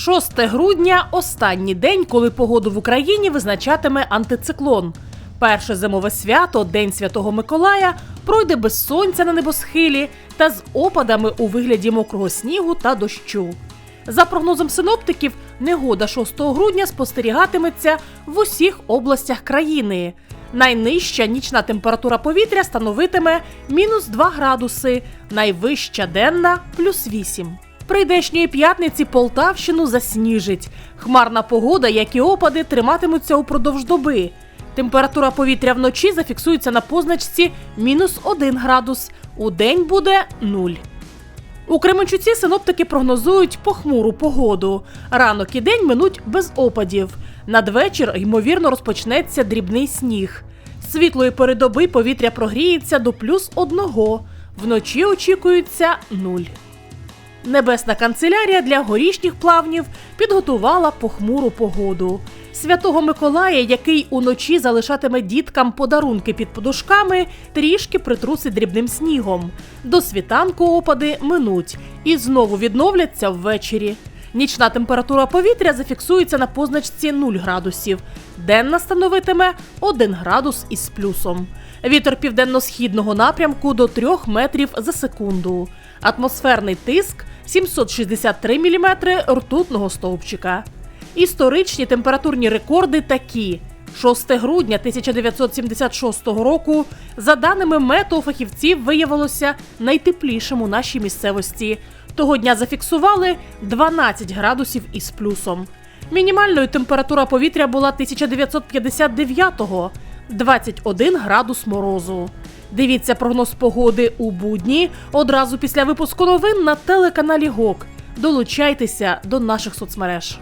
6 грудня останній день, коли погоду в Україні визначатиме антициклон. Перше зимове свято, День Святого Миколая, пройде без сонця на небосхилі та з опадами у вигляді мокрого снігу та дощу. За прогнозом синоптиків, негода 6 грудня спостерігатиметься в усіх областях країни. Найнижча нічна температура повітря становитиме мінус 2 градуси, найвища денна плюс 8. Прийдешньої п'ятниці Полтавщину засніжить. Хмарна погода, як і опади, триматимуться упродовж доби. Температура повітря вночі зафіксується на позначці мінус 1 градус. У день буде 0. У Кременчуці синоптики прогнозують похмуру погоду. Ранок і день минуть без опадів. Надвечір, ймовірно, розпочнеться дрібний сніг. Світлої передоби повітря прогріється до плюс одного. Вночі очікується нуль. Небесна канцелярія для горішніх плавнів підготувала похмуру погоду. Святого Миколая, який уночі залишатиме діткам подарунки під подушками, трішки притрусить дрібним снігом. До світанку опади минуть і знову відновляться ввечері. Нічна температура повітря зафіксується на позначці 0 градусів. Денна становитиме 1 градус із плюсом. Вітер південно-східного напрямку до 3 метрів за секунду. Атмосферний тиск 763 мм ртутного стовпчика. Історичні температурні рекорди такі. 6 грудня 1976 року, за даними метеофахівців, виявилося найтеплішим у нашій місцевості. Того дня зафіксували 12 градусів із плюсом. Мінімальною температура повітря була 1959-го – 21 градус морозу. Дивіться прогноз погоди у будні одразу після випуску новин на телеканалі ГОК. Долучайтеся до наших соцмереж.